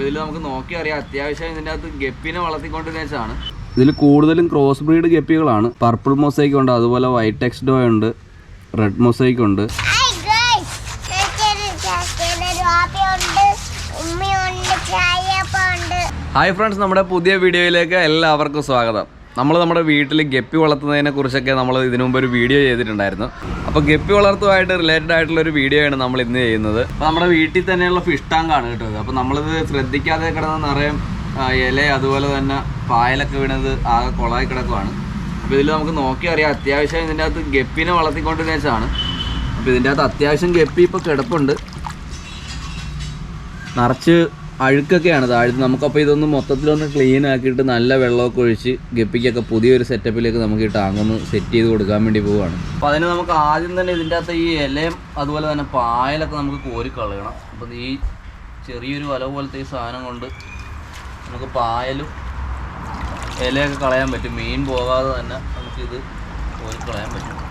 ഇതിൽ നമുക്ക് നോക്കി അറിയാം. അത്യാവശ്യം ഇതിന്റെ അകത്ത് ഗപ്പിനെ വളർത്തിക്കൊണ്ടിരുന്നതാണ് ഇതിൽ കൂടുതലും ക്രോസ് ബ്രീഡ് ഗപ്പികളാണ്. പർപ്പിൾ മൊസൈക്ക് ഉണ്ട് അതുപോലെ വൈറ്റ് ടെക്സ്ഡോ ഉണ്ട് റെഡ് മൊസൈക്ക് ഉണ്ട്. ഹായ് ഫ്രണ്ട്സ് നമ്മുടെ പുതിയ വീഡിയോയിലേക്ക് എല്ലാവർക്കും സ്വാഗതം. നമ്മൾ നമ്മുടെ വീട്ടിൽ ഗപ്പി വളർത്തുന്നതിനെ കുറിച്ചൊക്കെ നമ്മൾ ഇതിനു മുമ്പ് ഒരു വീഡിയോ ചെയ്തിട്ടുണ്ടായിരുന്നു. അപ്പോൾ ഗപ്പി വളർത്തുമായിട്ട് റിലേറ്റഡ് ആയിട്ടുള്ള ഒരു വീഡിയോ ആണ് നമ്മൾ ഇന്ന് ചെയ്യുന്നത്. അപ്പോൾ നമ്മുടെ വീട്ടിൽ തന്നെയുള്ള ഫിഷ് ടാങ്കാണ് കേട്ടോ. അപ്പോൾ നമ്മളിത് ശ്രദ്ധിക്കാതെ കിടന്ന നിറയെ ഇല അതുപോലെ തന്നെ പായലൊക്കെ വീണത് ആകെ കുളമായി കിടക്കുവാണ്. അപ്പോൾ ഇതിൽ നമുക്ക് നോക്കി അറിയാം അത്യാവശ്യം ഇതിന്റെ അകത്ത് ഗപ്പിനെ വളർത്തിക്കൊണ്ടിരുന്നതാണ് അപ്പോൾ ഇതിന്റെ അകത്ത് അത്യാവശ്യം ഗപ്പി ഇപ്പോൾ കിടപ്പുണ്ട്. നിറച്ച് അഴുക്കൊക്കെയാണ് താഴ്ത്ത്. നമുക്കപ്പോൾ ഇതൊന്ന് മൊത്തത്തിലൊന്ന് ക്ലീൻ ആക്കിയിട്ട് നല്ല വെള്ളമൊക്കെ ഒഴിച്ച് ഗപ്പിക്കൊക്കെ പുതിയൊരു സെറ്റപ്പിലേക്ക് നമുക്ക് ഈ ടാങ്ക് ഒന്ന് സെറ്റ് ചെയ്ത് കൊടുക്കാൻ വേണ്ടി പോവുകയാണ് അപ്പോൾ അതിന് നമുക്ക് ആദ്യം തന്നെ ഇതിന്റെ അകത്ത് ഈ ഇലയും അതുപോലെ തന്നെ പായലൊക്കെ നമുക്ക് കോരി കളയണം. അപ്പോൾ ഈ ചെറിയൊരു വല പോലത്തെ ഈ സാധനം കൊണ്ട് നമുക്ക് പായലും ഇലയൊക്കെ കളയാൻ പറ്റും. മീൻ പോകാതെ തന്നെ നമുക്കിത് കോരി കളയാൻ പറ്റും.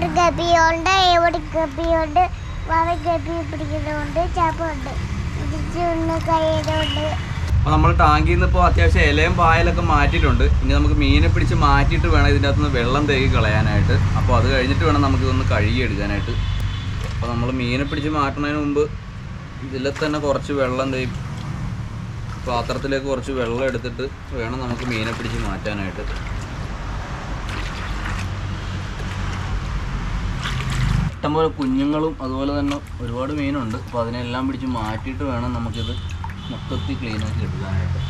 അവിടെ ഗപ്പിയുണ്ട് ഇവിടെ ഗപ്പിയുണ്ട് വാവ ഗപ്പി പിടിക്കുന്നുണ്ട് ചാപ്പുണ്ട്. കയ്യിലുണ്ട്. അപ്പോൾ നമ്മൾ ടാങ്കിൽ നിന്ന് ഇപ്പോൾ അത്യാവശ്യം ഇലയും പായലൊക്കെ മാറ്റിയിട്ടുണ്ട്. ഇനി നമുക്ക് മീനെ പിടിച്ച് മാറ്റിയിട്ട് വേണം ഇതിന്റെ അകത്തുനിന്ന് വെള്ളം തേകി കളയാനായിട്ട്. അപ്പോൾ അത് കഴിഞ്ഞിട്ട് വേണം നമുക്ക് ഇതൊന്ന് കഴുകി എടുക്കാനായിട്ട് അപ്പോൾ നമ്മൾ മീനെ പിടിച്ച് മാറ്റുന്നതിന് മുമ്പ് ഇതിൽ തന്നെ കുറച്ച് വെള്ളം തേ പാത്രത്തിലേക്ക് കുറച്ച് വെള്ളം എടുത്തിട്ട് വേണം നമുക്ക് മീനെ പിടിച്ച് മാറ്റാനായിട്ട്. ഇഷ്ടംപോലെ കുഞ്ഞുങ്ങളും അതുപോലെ തന്നെ ഒരുപാട് മീനുണ്ട്. അപ്പോൾ അതിനെല്ലാം പിടിച്ച് മാറ്റിയിട്ട് വേണം നമുക്കിത് മൊത്തത്തിൽ ക്ലീൻ ആക്കി എടുക്കാനായിട്ട്.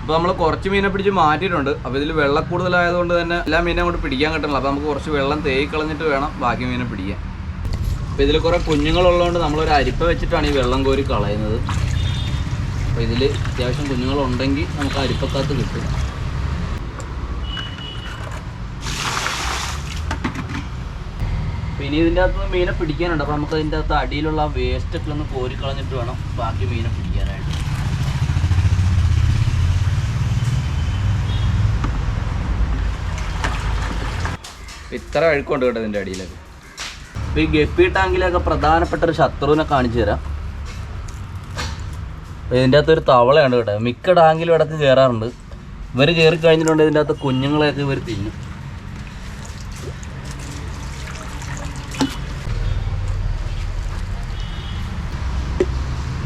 അപ്പോൾ നമ്മൾ കുറച്ച് മീനെ പിടിച്ച് മാറ്റിയിട്ടുണ്ട്. അപ്പോൾ ഇതിൽ വെള്ളം കൂടുതലായതുകൊണ്ട് തന്നെ എല്ലാ മീനെ അങ്ങോട്ട് പിടിക്കാൻ കിട്ടണില്ല. അപ്പോൾ നമുക്ക് കുറച്ച് വെള്ളം തേയി കളഞ്ഞിട്ട് വേണം ബാക്കി മീനെ പിടിക്കാൻ. അപ്പോൾ ഇതിൽ കുറേ കുഞ്ഞുങ്ങളുള്ളതുകൊണ്ട് നമ്മളൊരു അരിപ്പ വെച്ചിട്ടാണ് ഈ വെള്ളം കോരി കളയുന്നത്. അപ്പോൾ ഇതിൽ അത്യാവശ്യം കുഞ്ഞുങ്ങളുണ്ടെങ്കിൽ നമുക്ക് അരിപ്പക്കകത്ത് കിട്ടും. പിന്നെ ഇതിന്റെ അകത്ത് മീനെ പിടിക്കാനുണ്ട്. അപ്പോൾ നമുക്ക് അതിന്റെ അകത്ത് അടിയിലുള്ള വേസ്റ്റ് ഒക്കെ ഒന്ന് കോരി കളഞ്ഞിട്ട് വേണം ബാക്കി മീനെ പിടിക്കാനായിട്ട്. ഇത്ര അഴുക്കുണ്ട് കേട്ടോ ഇതിന്റെ അടിയിലൊക്കെ. അപ്പോൾ ഈ ഗപ്പി ടാങ്കിലൊക്കെ പ്രധാനപ്പെട്ട ഒരു ശത്രുവിനെ കാണിച്ചു തരാം. ഇതിന്റെ അകത്ത് ഒരു തവളയാണ് കേട്ടോ. മിക്ക ടാങ്കിലും ഇടയ്ക്ക് കയറാറുണ്ട് ഇവർ കയറി കഴിഞ്ഞിട്ടുണ്ട് ഇതിന്റെ അകത്ത് കുഞ്ഞുങ്ങളെയൊക്കെ ഇവർ തിന്നും.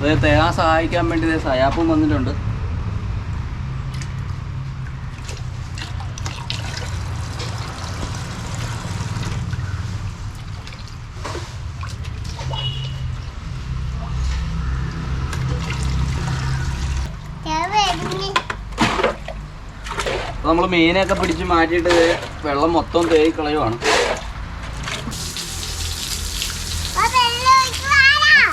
ഇത് തേങ്ങാൻ സഹായിക്കാൻ വേണ്ടി സയാപ്പും വന്നിട്ടുണ്ട്. നമ്മൾ മീനൊക്കെ പിടിച്ച് മാറ്റിയിട്ട് വെള്ളം മൊത്തം തേയി ആ വെള്ളം ഒഴിച്ച് വാടാ.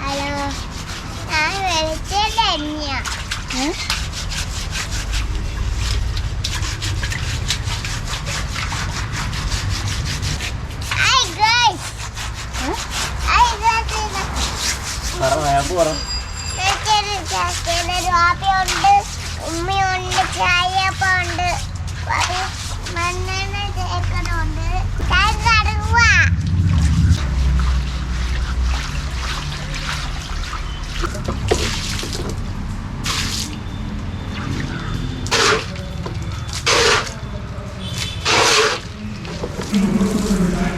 ഹലോ ഞാൻ വിളിച്ചത് തന്നെയാ ഹായ് ഗൈസ് ഹായ് ഗൈസ് സയാപ്പ് പറ. ഉമ്മയുണ്ട് ചായപ്പുണ്ട് മണ്ണെണ്ണ ചേക്കനുണ്ട് ചായ കടുവാ.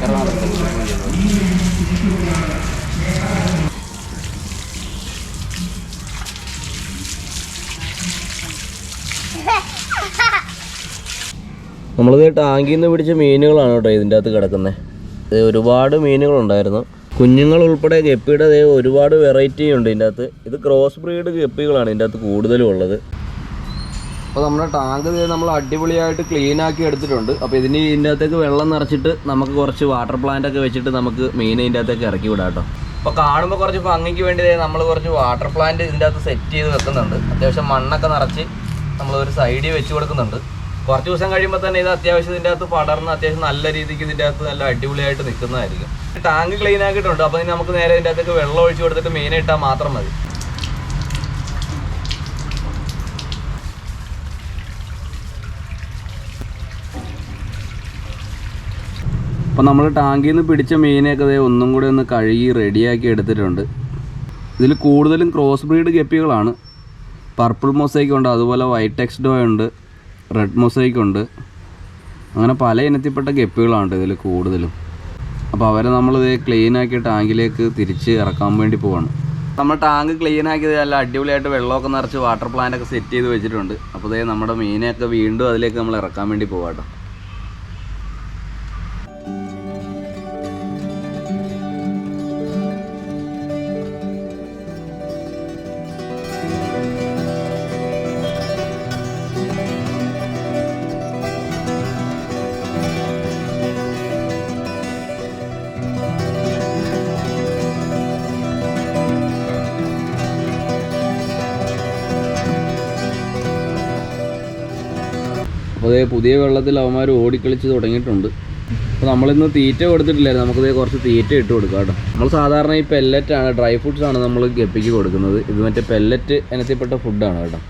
കർണാടക നമ്മളിത് ടാങ്കിൽ നിന്ന് പിടിച്ച മീനുകളാണ് കേട്ടോ ഇതിന്റെ അകത്ത് കിടക്കുന്നത് ഒരുപാട് മീനുകളുണ്ടായിരുന്നു. കുഞ്ഞുങ്ങൾ ഉൾപ്പെടെ ഗപ്പിയുടെ ദേ ഒരുപാട് വെറൈറ്റി ഉണ്ട് ഇതിന്റെ അകത്ത്. ഇത് ക്രോസ് ബ്രീഡ് ഗപ്പികളാണ് ഇതിന്റെ അകത്ത് കൂടുതലും ഉള്ളത്. അപ്പോൾ നമ്മുടെ ടാങ്ക് നമ്മൾ അടിപൊളിയായിട്ട് ക്ലീൻ ആക്കി എടുത്തിട്ടുണ്ട്. അപ്പോൾ ഇതിന് ഇതിന്റെ അകത്തേക്ക് വെള്ളം നിറച്ചിട്ട് നമുക്ക് കുറച്ച് വാട്ടർ പ്ലാന്റ് ഒക്കെ വെച്ചിട്ട് നമുക്ക് മീൻ ഇതിന്റെ അകത്തേക്ക് ഇറക്കി വിടാം കേട്ടോ. അപ്പോൾ കാണുമ്പോൾ കുറച്ച് ഭംഗിക്ക് വേണ്ടി നമ്മൾ കുറച്ച് വാട്ടർ പ്ലാന്റ് ഇതിന്റെ അകത്ത് സെറ്റ് ചെയ്ത് വെക്കുന്നുണ്ട്. അത്യാവശ്യം മണ്ണൊക്കെ നിറച്ച് നമ്മളൊരു സൈഡിൽ വെച്ച് കൊടുക്കുന്നുണ്ട്. കുറച്ച് ദിവസം കഴിയുമ്പോൾ തന്നെ ഇത് അത്യാവശ്യം ഇതിന്റെ അകത്ത് പടർന്ന് അത്യാവശ്യം നല്ല രീതിക്ക് ഇതിന്റെ അകത്ത് നല്ല അടിപൊളിയായിട്ട് നിൽക്കുന്നതായിരിക്കും ടാങ്ക് ക്ലീൻ ആക്കിയിട്ടുണ്ട്. അപ്പോൾ ഇനി നമുക്ക് നേരെ ഇതിന്റെ അകത്തേക്ക് വെള്ളം ഒഴിച്ചു കൊടുത്തിട്ട് മെയിൻ ഇട്ടാൽ മാത്രം മതി. അപ്പോൾ നമ്മൾ ടാങ്കിൽ നിന്ന് പിടിച്ച മീനൊക്കെ ഒന്നും കൂടെ ഒന്ന് കഴുകി റെഡിയാക്കി എടുത്തിട്ടുണ്ട്. ഇതിൽ കൂടുതലും ക്രോസ് ബ്രീഡ് ഗപ്പികളാണ് പർപ്പിൾ മൊസൈക്കുണ്ട് അതുപോലെ വൈറ്റ് എക്സ്ഡോ ഉണ്ട്. റെഡ് മൊസൈക്ക് ഉണ്ട്. അങ്ങനെ പല ഇനത്തിൽപ്പെട്ട ഗപ്പികളാണ് ഇതിൽ കൂടുതലും. അപ്പോൾ അവരെ നമ്മളിത് ക്ലീൻ ആക്കി ടാങ്കിലേക്ക് തിരിച്ച് ഇറക്കാൻ വേണ്ടി പോവാണ്. നമ്മൾ ടാങ്ക് ക്ലീൻ ആക്കിയത് നല്ല അടിപൊളിയായിട്ട് വെള്ളമൊക്കെ നിറച്ച് വാട്ടർ പ്ലാന്റ് ഒക്കെ സെറ്റ് ചെയ്ത് വെച്ചിട്ടുണ്ട്. അപ്പോൾ ഇതേ നമ്മുടെ മീനെയൊക്കെ വീണ്ടും അതിലേക്ക് നമ്മൾ ഇറക്കാൻ വേണ്ടി പോവാട്ടോ. അപ്പോൾ പുതിയ വെള്ളത്തിൽ അവന്മാർ ഓടിക്കളിച്ച് തുടങ്ങിയിട്ടുണ്ട്. അപ്പോൾ നമ്മളിന്ന് തീറ്റ കൊടുത്തിട്ടില്ലായിരുന്നു. നമുക്കിത് കുറച്ച് തീറ്റ ഇട്ട് കൊടുക്കാം കേട്ടോ. നമ്മൾ സാധാരണ ഈ പെല്ലറ്റാണ് ഡ്രൈ ഫ്രൂട്ട്സ് ആണ് നമ്മൾ ഗപ്പിക്ക് കൊടുക്കുന്നത്. ഇത് മറ്റേ പെല്ലറ്റ് ഇനത്തിൽപ്പെട്ട ഫുഡാണ് കേട്ടോ.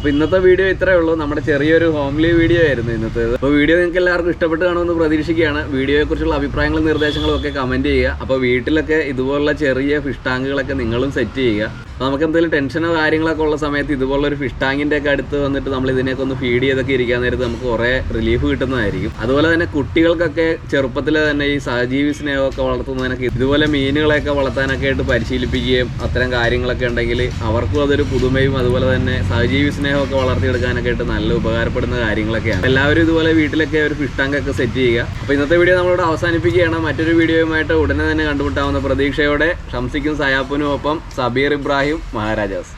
അപ്പോൾ ഇന്നത്തെ വീഡിയോ ഇത്രയേ ഉള്ളൂ. നമ്മുടെ ചെറിയൊരു ഹോംലി വീഡിയോ ആയിരുന്നു ഇന്നത്തെ. അപ്പോൾ വീഡിയോ നിങ്ങൾക്ക് എല്ലാവർക്കും ഇഷ്ടപ്പെട്ട് കാണുമെന്ന് പ്രതീക്ഷിക്കുകയാണ്. വീഡിയോയെക്കുറിച്ചുള്ള അഭിപ്രായങ്ങളും നിർദ്ദേശങ്ങളും ഒക്കെ കമന്റ് ചെയ്യുക. അപ്പോൾ വീട്ടിലൊക്കെ ഇതുപോലുള്ള ചെറിയ ഫിഷ് ടാങ്കുകളൊക്കെ നിങ്ങളും സെറ്റ് ചെയ്യുക. അപ്പോൾ നമുക്ക് എന്തെങ്കിലും ടെൻഷനോ കാര്യങ്ങളൊക്കെ ഉള്ള സമയത്ത് ഇതുപോലൊരു ഫിഷ് ടാങ്കിന്റെ ഒക്കെ അടുത്ത് വന്നിട്ട് നമ്മൾ ഇതിനെയൊക്കെ ഒന്ന് ഫീഡ് ചെയ്തൊക്കെ ഇരിക്കാൻ നേരത്ത് നമുക്ക് കുറേ റിലീഫ് കിട്ടുന്നതായിരിക്കും. അതുപോലെ തന്നെ കുട്ടികൾക്കൊക്കെ ചെറുപ്പത്തിൽ തന്നെ ഈ സഹജീവി സ്നേഹമൊക്കെ വളർത്തുന്നതിനൊക്കെ ഇതുപോലെ മീനുകളെയൊക്കെ വളർത്താനൊക്കെ ആയിട്ട് പരിശീലിപ്പിക്കുകയും അത്തരം കാര്യങ്ങളൊക്കെ ഉണ്ടെങ്കിൽ അവർക്കും അതൊരു പുതുമയും അതുപോലെ തന്നെ സഹജീവി സ്നേഹമൊക്കെ വളർത്തിയെടുക്കാനൊക്കെ ആയിട്ട് നല്ല ഉപകാരപ്പെടുന്ന കാര്യങ്ങളൊക്കെയാണ്. എല്ലാവരും ഇതുപോലെ വീട്ടിലൊക്കെ ഒരു ഫിഷ് ടാങ്ക് ഒക്കെ സെറ്റ് ചെയ്യുക. അപ്പോൾ ഇന്നത്തെ വീഡിയോ നമ്മളിവിടെ അവസാനിപ്പിക്കുകയാണ്. മറ്റൊരു വീഡിയോയുമായിട്ട് ഉടനെ തന്നെ കണ്ടുമുട്ടാവുന്ന പ്രതീക്ഷയോടെ. ഷംസിക്കും സയാപ്പിനും ഒപ്പം സബീർ ഇബ്രാഹിം മഹാരാജാസ്